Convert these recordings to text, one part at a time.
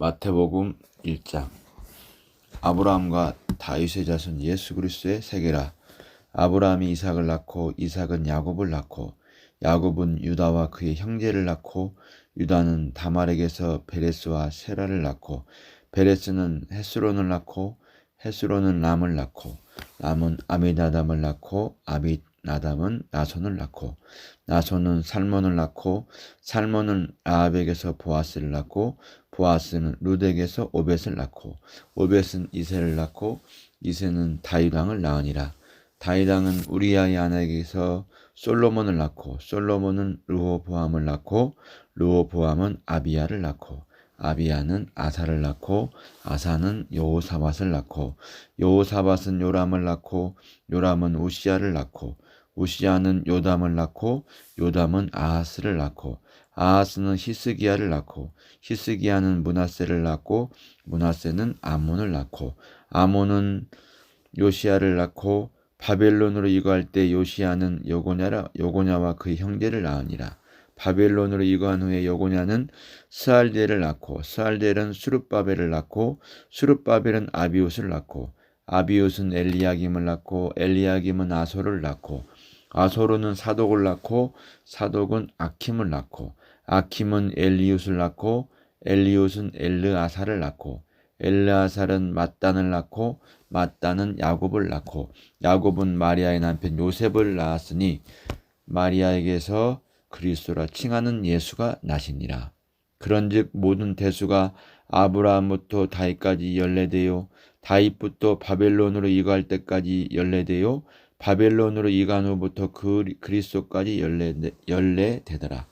마태복음 1장. 아브라함과 다윗의 자손 예수 그리스도의 세계라. 아브라함이 이삭을 낳고 이삭은 야곱을 낳고 야곱은 유다와 그의 형제를 낳고 유다는 다말에게서 베레스와 세라를 낳고 베레스는 헤스론을 낳고 헤스론은 람을 낳고 람은 아미나담을 낳고 아미 나담은 나손을 낳고 나손은 살몬을 낳고 살몬은 라합에게서 보아스를 낳고 보아스는 루덱에서 오벳을 낳고 오벳은 이세를 낳고 이세는 다윗왕을 낳으니라. 다윗왕은 우리아의 아내에게서 솔로몬을 낳고 솔로몬은 르호보암을 낳고 르호보암은 아비야를 낳고 아비야는 아사를 낳고 아사는 여호사밧을 낳고 여호사밧은 요람을 낳고 요람은 우시야를 낳고 우시야는 요담을 낳고 요담은 아하스를 낳고 아하스는 히스기야를 낳고 히스기야는 문하세를 낳고 문하세는 아몬을 낳고 아몬은 요시야를 낳고 바벨론으로 이거할 때 요시야는 요고냐라 요고냐와 그 형제를 낳으니라. 바벨론으로 이거한 후에 여고냐는 스알델을 낳고 스알델은 수룹바벨을 낳고 수룹바벨은 아비옷을 낳고 아비옷은 엘리야김을 낳고 엘리야김은 아소를 낳고 아소르는 사독을 낳고 사독은 아킴을 낳고 아킴은 엘리웃을 낳고 엘리웃은 엘르아사를 낳고 엘르아살은 맞단을 낳고 맞단은 야곱을 낳고 야곱은 마리아의 남편 요셉을 낳았으니 마리아에게서 그리스도라 칭하는 예수가 나시니라. 그런즉 모든 대수가 아브라함부터 다윗까지 연례되요 다윗부터 바벨론으로 이갈 때까지 연례되요 바벨론으로 이간 후부터 그 그리스도까지 연례 연례되더라.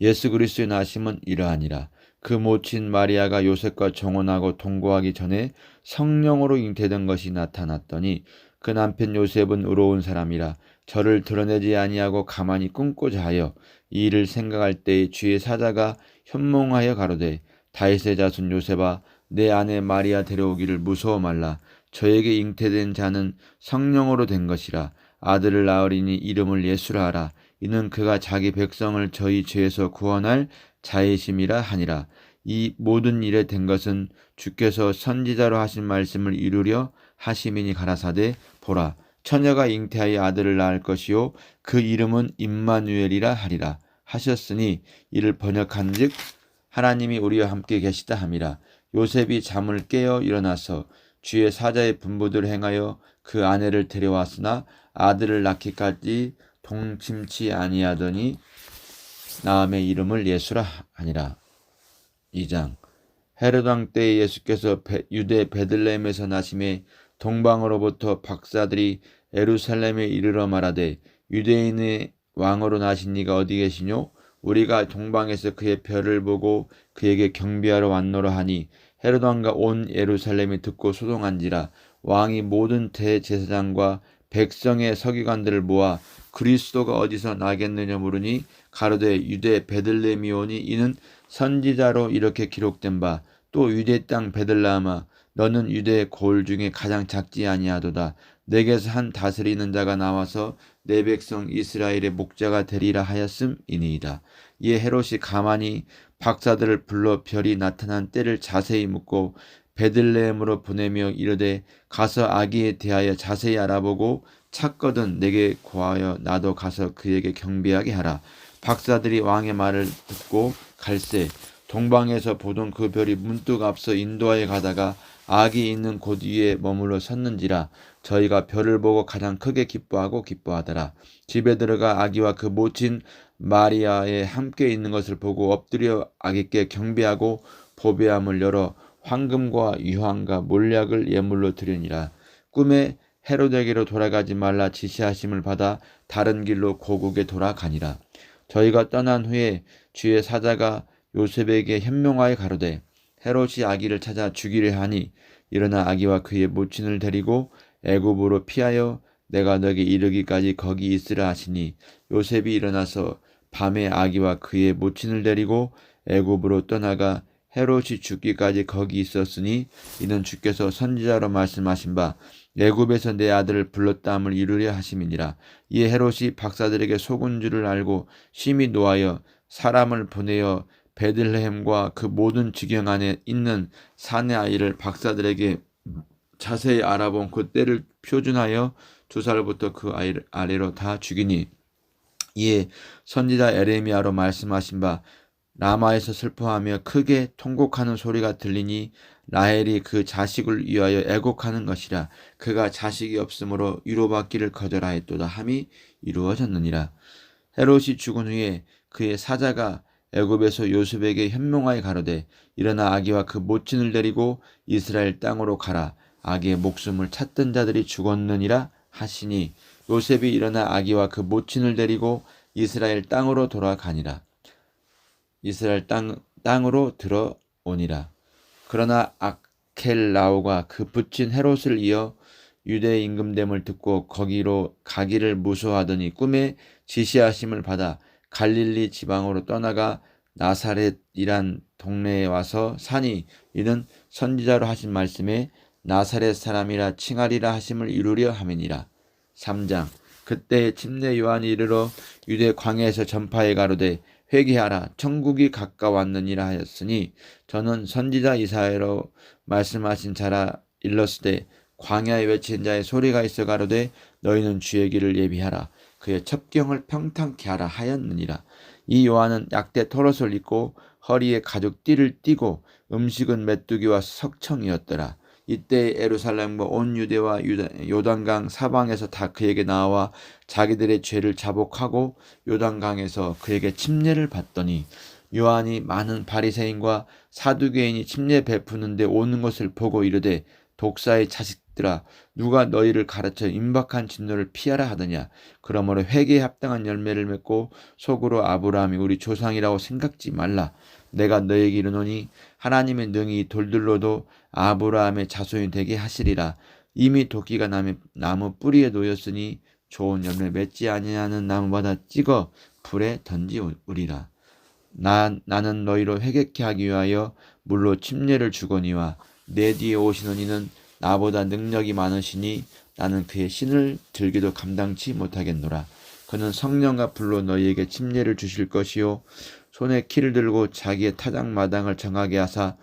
예수 그리스도의 나심은 이러하니라. 그 모친 마리아가 요셉과 정혼하고 동거하기 전에 성령으로 잉태된 것이 나타났더니 그 남편 요셉은 의로운 사람이라 저를 드러내지 아니하고 가만히 꿈고자 하여 이 일을 생각할 때에 주의 사자가 현몽하여 가로되 다윗의 자손 요셉아 내 아내 마리아 데려오기를 무서워 말라 저에게 잉태된 자는 성령으로 된 것이라 아들을 낳으리니 이름을 예수라 하라. 이는 그가 자기 백성을 저희 죄에서 구원할 자의심이라 하니라. 이 모든 일에 된 것은 주께서 선지자로 하신 말씀을 이루려 하심이니 가라사대 보라. 처녀가 잉태하여 아들을 낳을 것이요 그 이름은 임마누엘이라 하리라 하셨으니 이를 번역한즉 하나님이 우리와 함께 계시다 함이라. 요셉이 잠을 깨어 일어나서 주의 사자의 분부들을 행하여 그 아내를 데려왔으나 아들을 낳기까지 동침치 아니하더니 나음의 이름을 예수라 하니라 2장 헤롯 왕 때에 예수께서 유대 베들레헴에서 나심에 동방으로부터 박사들이 에루살렘에 이르러 말하되 유대인의 왕으로 나신 이가 어디 계시뇨? 우리가 동방에서 그의 별을 보고 그에게 경비하러 왔노라 하니 헤롯 왕과 온 예루살렘이 듣고 소동한지라 왕이 모든 대제사장과 백성의 서기관들을 모아 그리스도가 어디서 나겠느냐 물으니 가로되 유대 베들레미오니 이는 선지자로 이렇게 기록된 바 또 유대 땅 베들라마 너는 유대의 골 중에 가장 작지 아니하도다. 내게서 한 다스리는 자가 나와서 내 백성 이스라엘의 목자가 되리라 하였음이니이다. 이에 헤롯이 가만히 박사들을 불러 별이 나타난 때를 자세히 묻고 베들레헴으로 보내며 이르되 가서 아기에 대하여 자세히 알아보고 찾거든 내게 고하여 나도 가서 그에게 경배하게 하라. 박사들이 왕의 말을 듣고 갈새 동방에서 보던 그 별이 문득 앞서 인도하에 가다가 악이 있는 곳 위에 머물러 섰는지라 저희가 별을 보고 가장 크게 기뻐하고 기뻐하더라. 집에 들어가 아기와 그 모친 마리아에 함께 있는 것을 보고 엎드려 아기께 경배하고 보배함을 열어 황금과 유황과 몰약을 예물로 드리니라. 꿈에 헤로데게로 돌아가지 말라 지시하심을 받아 다른 길로 고국에 돌아가니라. 저희가 떠난 후에 주의 사자가 요셉에게 현명하여 가로되 헤롯이 아기를 찾아 죽이려 하니 일어나 아기와 그의 모친을 데리고 애굽으로 피하여 내가 너에게 이르기까지 거기 있으라 하시니 요셉이 일어나서 밤에 아기와 그의 모친을 데리고 애굽으로 떠나가 헤롯이 죽기까지 거기 있었으니 이는 주께서 선지자로 말씀하신 바 애굽에서 내 아들을 불렀다함을 이루려 하심이니라. 이에 헤롯이 박사들에게 속은 줄을 알고 심히 노하여 사람을 보내어 베들레헴과 그 모든 지경 안에 있는 산의 아이를 박사들에게 자세히 알아본 그 때를 표준하여 두 살부터 그 아래로 다 죽이니 이에 선지자 에레미야로 말씀하신 바 라마에서 슬퍼하며 크게 통곡하는 소리가 들리니 라헬이 그 자식을 위하여 애곡하는 것이라 그가 자식이 없으므로 위로받기를 거절하였도다 함이 이루어졌느니라. 헤롯이 죽은 후에 그의 사자가 애굽에서 요셉에게 현명하게 가로되 일어나 아기와 그 모친을 데리고 이스라엘 땅으로 가라 아기의 목숨을 찾던 자들이 죽었느니라 하시니 요셉이 일어나 아기와 그 모친을 데리고 이스라엘 땅으로 돌아가니라. 이스라엘 땅 땅으로 들어오니라. 그러나 아켈라오가 그 붙인 헤롯을 이어 유대 임금됨을 듣고 거기로 가기를 무서워하더니 꿈에 지시하심을 받아 갈릴리 지방으로 떠나가 나사렛이란 동네에 와서 사니 이는 선지자로 하신 말씀에 나사렛 사람이라 칭하리라 하심을 이루려 함이니라. 3장 그때 침례 요한이 이르러 유대 광야에서 전파해 가로되 회개하라. 천국이 가까웠느니라 하였으니 저는 선지자 이사야로 말씀하신 자라 일렀으되 광야에 외친 자의 소리가 있어 가로되 너희는 주의 길을 예비하라. 그의 첩경을 평탄케 하라 하였느니라. 이 요한은 약대 털옷을 입고 허리에 가죽 띠를 띠고 음식은 메뚜기와 석청이었더라 이때 에루살렘과 온 유대와 요단강 사방에서 다 그에게 나와 자기들의 죄를 자복하고 요단강에서 그에게 침례를 받더니 요한이 많은 바리새인과 사두개인이 침례 베푸는데 오는 것을 보고 이르되 독사의 자식 들아 누가 너희를 가르쳐 임박한 진노를 피하라 하더냐 그러므로 회개에 합당한 열매를 맺고 속으로 아브라함이 우리 조상이라고 생각지 말라 내가 너에게 이르노니 하나님의 능히 돌들로도 아브라함의 자손이 되게 하시리라. 이미 도끼가 나무, 나무 뿌리에 놓였으니 좋은 열매 맺지 아니하는 나무마다 찍어 불에 던지우리라. 나, 나는 너희로 회개케 하기 위하여 물로 침례를 주거니와 내 뒤에 오시는 이는 나보다 능력이 많으시니 나는 그의 신을 들기도 감당치 못하겠노라. 그는 성령과 불로 너희에게 침례를 주실 것이요 손에 키를 들고 자기의 타작 마당을 정하게 하사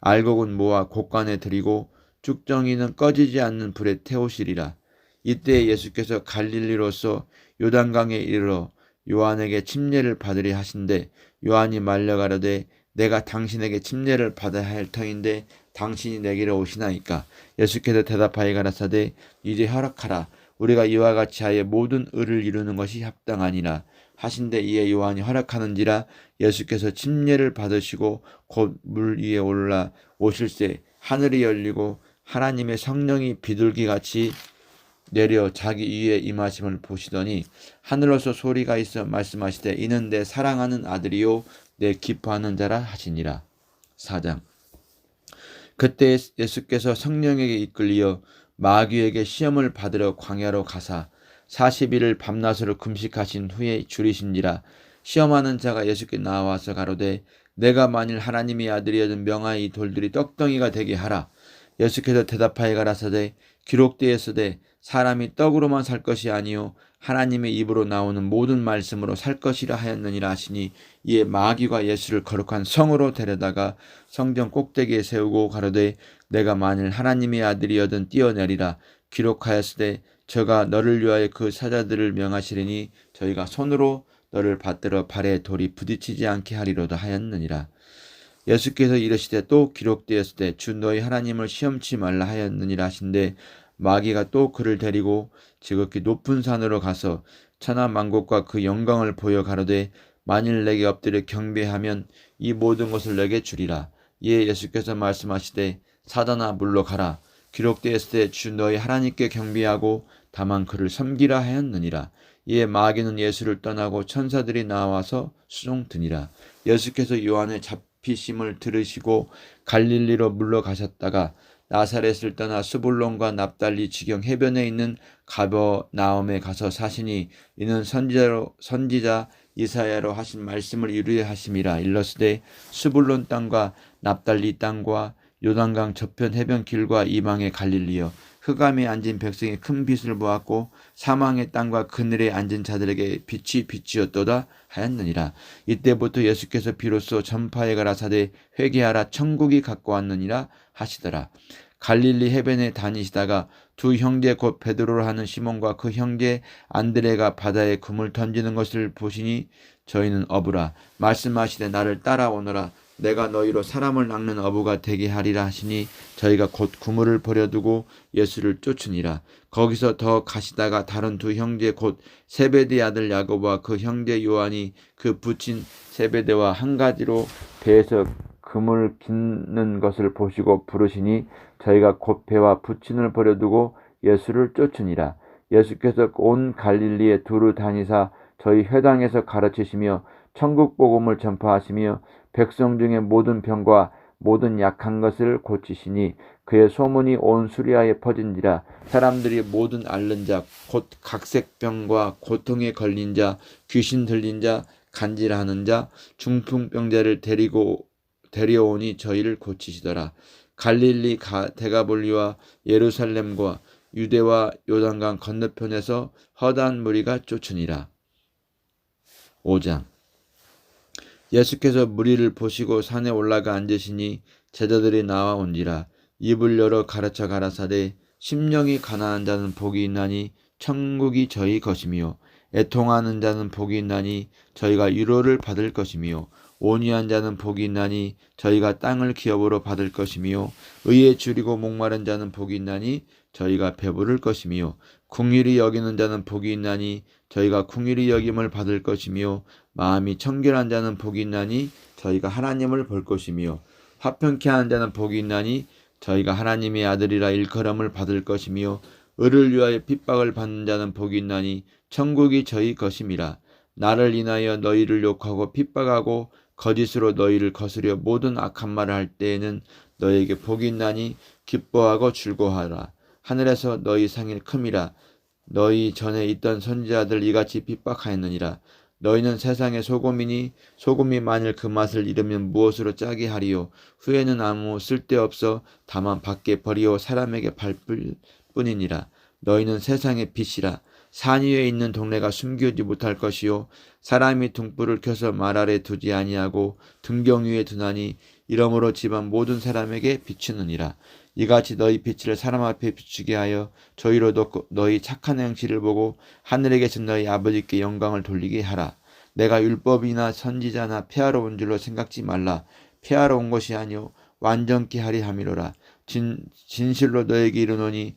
알곡은 모아 곡간에 들이고 쭉정이는 꺼지지 않는 불에 태우시리라. 이때 예수께서 갈릴리로서 요단강에 이르러 요한에게 침례를 받으리 하신데 요한이 말려가려되 내가 당신에게 침례를 받아야 할 터인데 당신이 내게로 오시나이까? 예수께서 대답하여 가라사대 이제 허락하라. 우리가 이와 같이 하여 모든 의를 이루는 것이 합당하니라. 하신데 이에 요한이 허락하는지라 예수께서 침례를 받으시고 곧 물 위에 올라 오실새 하늘이 열리고 하나님의 성령이 비둘기 같이 내려 자기 위에 임하심을 보시더니 하늘로서 소리가 있어 말씀하시되 이는 내 사랑하는 아들이요 내 기뻐하는 자라 하시니라. 4장 그때 예수께서 성령에게 이끌리어 마귀에게 시험을 받으러 광야로 가사 40일을 밤낮으로 금식하신 후에 줄이신지라 시험하는 자가 예수께 나와서 가로되 내가 만일 하나님의 아들이여든 명하이 돌들이 떡덩이가 되게 하라. 예수께서 대답하여 가라사대 기록되었으되 사람이 떡으로만 살 것이 아니요 하나님의 입으로 나오는 모든 말씀으로 살 것이라 하였느니라 하시니 이에 마귀가 예수를 거룩한 성으로 데려다가 성전 꼭대기에 세우고 가로되 내가 만일 하나님의 아들이여든 뛰어내리라 기록하였으되 저가 너를 위하여 그 사자들을 명하시리니 저희가 손으로 너를 받들어 발에 돌이 부딪히지 않게 하리로다 하였느니라. 예수께서 이르시되 또 기록되었을 때 주 너희 하나님을 시험치 말라 하였느니라 하신데 마귀가 또 그를 데리고 지극히 높은 산으로 가서 천하 만국과 그 영광을 보여 가로되 만일 내게 엎드려 경배하면 이 모든 것을 내게 주리라. 이에 예수께서 말씀하시되 사단아 물러가라. 기록되었을 때 주 너희 하나님께 경배하고 다만 그를 섬기라 하였느니라. 이에 마귀는 예수를 떠나고 천사들이 나와서 수종드니라. 예수께서 요한의 잡히심을 들으시고 갈릴리로 물러가셨다가 나사렛을 떠나 수불론과 납달리 지경 해변에 있는 가버나움에 가서 사시니 이는 선지자로 선지자 이사야로 하신 말씀을 이루려 하심이라. 일러스되 수불론 땅과 납달리 땅과 요단강 저편 해변 길과 이방의 갈릴리여 흑암에 앉은 백성이 큰 빛을 보았고 사망의 땅과 그늘에 앉은 자들에게 빛이 빛이었도다 하였느니라. 이때부터 예수께서 비로소 전파에 가라사대 회개하라 천국이 갖고 왔느니라 하시더라. 갈릴리 해변에 다니시다가 두 형제 곧 베드로로 하는 시몬과 그 형제 안드레가 바다에 금을 던지는 것을 보시니 저희는 어부라 말씀하시되 나를 따라오너라 내가 너희로 사람을 낚는 어부가 되게 하리라 하시니 저희가 곧 그물을 버려두고 예수를 쫓으니라 거기서 더 가시다가 다른 두 형제 곧 세베대 아들 야고보와 그 형제 요한이 그 붙인 세베대와 한 가지로 배에서 금을 깃는 것을 보시고 부르시니 저희가 곧 배와 부친을 버려두고 예수를 쫓으니라. 예수께서 온 갈릴리에 두루 다니사 저희 회당에서 가르치시며 천국 복음을 전파하시며 백성 중에 모든 병과 모든 약한 것을 고치시니 그의 소문이 온 수리아에 퍼진지라 사람들이 모든 앓는 자 곧 각색병과 고통에 걸린 자 귀신 들린 자 간질하는 자 중풍병자를 데리고 데려오니 저희를 고치시더라 갈릴리 가, 데가볼리와 예루살렘과 유대와 요단강 건너편에서 허다한 무리가 쫓으니라. 5장 예수께서 무리를 보시고 산에 올라가 앉으시니 제자들이 나와 온지라 입을 열어 가르쳐 가라사대 심령이 가난한 자는 복이 있나니 천국이 저희 것이며 애통하는 자는 복이 있나니 저희가 위로를 받을 것이며 온유한 자는 복이 있나니 저희가 땅을 기업으로 받을 것이며 의에 줄이고 목마른 자는 복이 있나니 저희가 배부를 것이며 궁일이 여기는 자는 복이 있나니 저희가 궁일이 여김을 받을 것이며 마음이 청결한 자는 복이 있나니 저희가 하나님을 볼 것이며 화평케 하는 자는 복이 있나니 저희가 하나님의 아들이라 일컬음을 받을 것이며 의를 위하여 핍박을 받는 자는 복이 있나니 천국이 저희 것임이라 나를 인하여 너희를 욕하고 핍박하고 거짓으로 너희를 거스려 모든 악한 말을 할 때에는 너희에게 복이 있나니 기뻐하고 즐거워하라. 하늘에서 너희 상일 큼이라. 너희 전에 있던 선지자들 이같이 핍박하였느니라. 너희는 세상의 소금이니 소금이 만일 그 맛을 잃으면 무엇으로 짜게 하리요. 후에는 아무 쓸데없어 다만 밖에 버리어 사람에게 밟을 뿐이니라. 너희는 세상의 빛이라. 산 위에 있는 동네가 숨기지 못할 것이요 사람이 등불을 켜서 말 아래 두지 아니하고 등경 위에 두나니 이러므로 집안 모든 사람에게 비추느니라 이같이 너희 빛을 사람 앞에 비추게 하여 저희로도 너희 착한 행실을 보고 하늘에 계신 너희 아버지께 영광을 돌리게 하라. 내가 율법이나 선지자나 폐하러 온 줄로 생각지 말라. 폐하러 온 것이 아니요 완전케 하리 함이로라. 진, 진실로 너에게 이르노니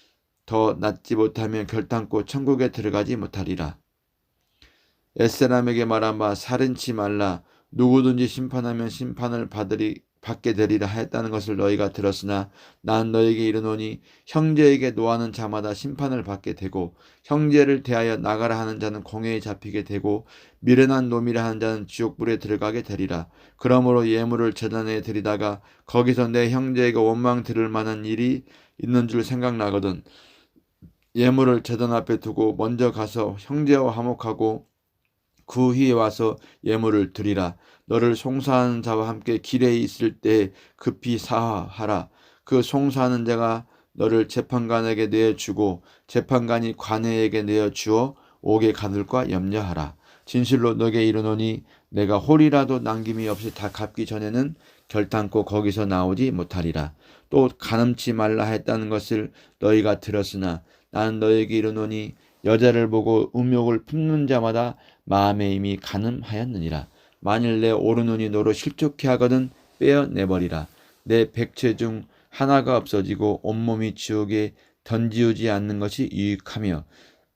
더 낫지 못하면 결단코 천국에 들어가지 못하리라. 옛사람에게 말한 바 살인치 말라. 누구든지 심판하면 심판을 받으리 받게 되리라 하였다는 것을 너희가 들었으나 난 너에게 이르노니 형제에게 노하는 자마다 심판을 받게 되고 형제를 대하여 나가라 하는 자는 공회에 잡히게 되고 미련한 놈이라 하는 자는 지옥불에 들어가게 되리라. 그러므로 예물을 재단에 드리다가 거기서 내 형제에게 원망 들을 만한 일이 있는 줄 생각나거든 예물을 재단 앞에 두고 먼저 가서 형제와 화목하고 그 후에 와서 예물을 드리라. 너를 송사하는 자와 함께 길에 있을 때 급히 사하라. 그 송사하는 자가 너를 재판관에게 내어주고 재판관이 관회에게 내어주어 옥에 가둘까 염려하라. 진실로 너게 이르노니 내가 홀이라도 남김이 없이 다 갚기 전에는 결단코 거기서 나오지 못하리라. 또 가늠치 말라 했다는 것을 너희가 들었으나 나는 너에게 이르노니 여자를 보고 음욕을 품는 자마다 마음에 이미 가늠하였느니라. 만일 내 오른눈이 너로 실족해 하거든 빼어내버리라. 내 백체 중 하나가 없어지고 온몸이 지옥에 던지우지 않는 것이 유익하며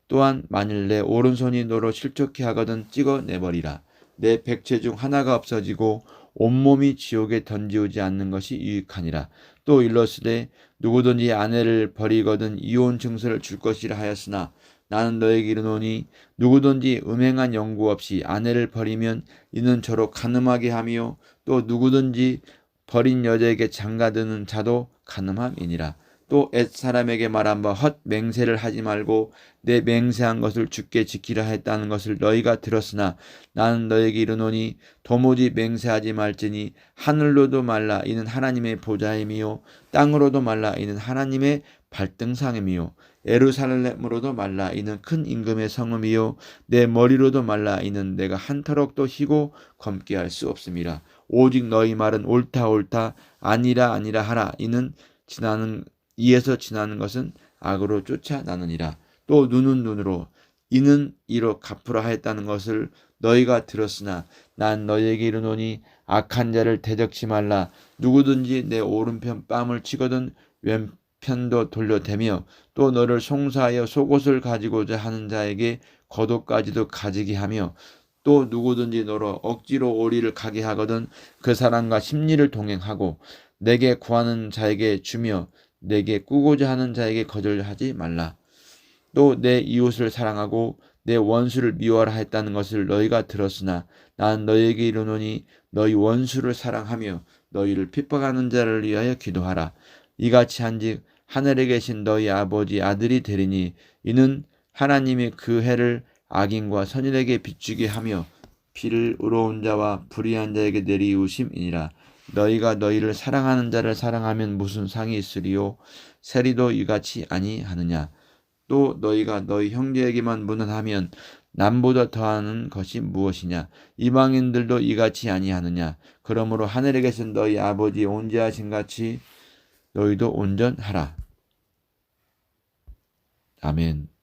또한 만일 내 오른손이 너로 실족해 하거든 찍어내버리라. 내 백체 중 하나가 없어지고 온몸이 지옥에 던지우지 않는 것이 유익하니라. 또 일러스되 누구든지 아내를 버리거든 이혼 증서를 줄 것이라 하였으나 나는 너에게 이르노니 누구든지 음행한 연구 없이 아내를 버리면 이는 저로 간음하게 하며 또 누구든지 버린 여자에게 장가드는 자도 간음함이니라. 또 옛 사람에게 말한 바 헛 맹세를 하지 말고 내 맹세한 것을 주께 지키라 했다는 것을 너희가 들었으나 나는 너에게 이르노니 도무지 맹세하지 말지니 하늘로도 말라 이는 하나님의 보좌임이요 땅으로도 말라 이는 하나님의 발등상임이요 에루살렘으로도 말라 이는 큰 임금의 성음이요 내 머리로도 말라 이는 내가 한터럭도 희고 검게 할 수 없음이라 오직 너희 말은 옳다 옳다 아니라 아니라 하라 이는 지나는 이에서 지나는 것은 악으로 쫓아나느니라. 또 눈은 눈으로 이는 이로 갚으라 하였다는 것을 너희가 들었으나 난 너희에게 이르노니 악한 자를 대적치 말라. 누구든지 내 오른편 뺨을 치거든 왼편도 돌려대며 또 너를 송사하여 속옷을 가지고자 하는 자에게 겉옷까지도 가지게 하며 또 누구든지 너로 억지로 오리를 가게 하거든 그 사람과 심리를 동행하고 내게 구하는 자에게 주며 내게 꾸고자 하는 자에게 거절하지 말라. 또 내 이웃을 사랑하고 내 원수를 미워하라 했다는 것을 너희가 들었으나 난 너희에게 이르노니 너희 원수를 사랑하며 너희를 핍박하는 자를 위하여 기도하라. 이같이 한즉 하늘에 계신 너희 아버지 아들이 되리니 이는 하나님이 그 해를 악인과 선인에게 비추게 하며 비를 의로운 자와 불의한 자에게 내리우심이니라. 너희가 너희를 사랑하는 자를 사랑하면 무슨 상이 있으리요? 세리도 이같이 아니하느냐? 또 너희가 너희 형제에게만 무난하면 남보다 더하는 것이 무엇이냐? 이방인들도 이같이 아니하느냐? 그러므로 하늘에 계신 너희 아버지 온전하신 같이 너희도 온전하라. 아멘.